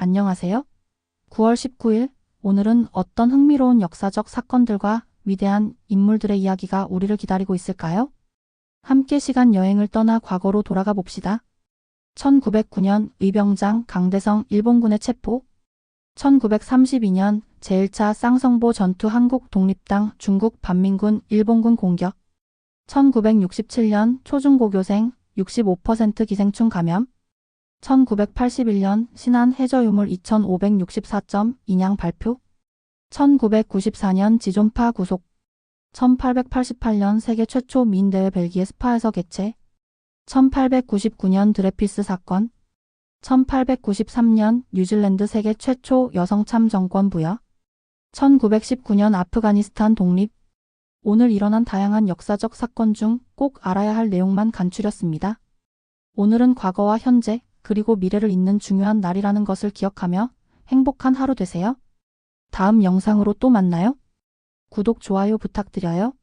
안녕하세요. 9월 19일, 오늘은 어떤 흥미로운 역사적 사건들과 위대한 인물들의 이야기가 우리를 기다리고 있을까요? 함께 시간 여행을 떠나 과거로 돌아가 봅시다. 1909년 의병장 강대성 일본군의 체포 1932년 제1차 쌍성보 전투 한국 독립당 중국 반민군 일본군 공격 1967년 초중고교생 65% 기생충 감염 1981년 신안 해저유물 2564점 인양 발표. 1994년 지존파 구속. 1888년 세계 최초 미인대회 벨기에 스파에서 개최. 1899년 드레피스 사건. 1893년 뉴질랜드 세계 최초 여성 참 정권 부여. 1919년 아프가니스탄 독립. 오늘 일어난 다양한 역사적 사건 중 꼭 알아야 할 내용만 간추렸습니다. 오늘은 과거와 현재 그리고 미래를 잇는 중요한 날이라는 것을 기억하며 행복한 하루 되세요. 다음 영상으로 또 만나요. 구독, 좋아요 부탁드려요.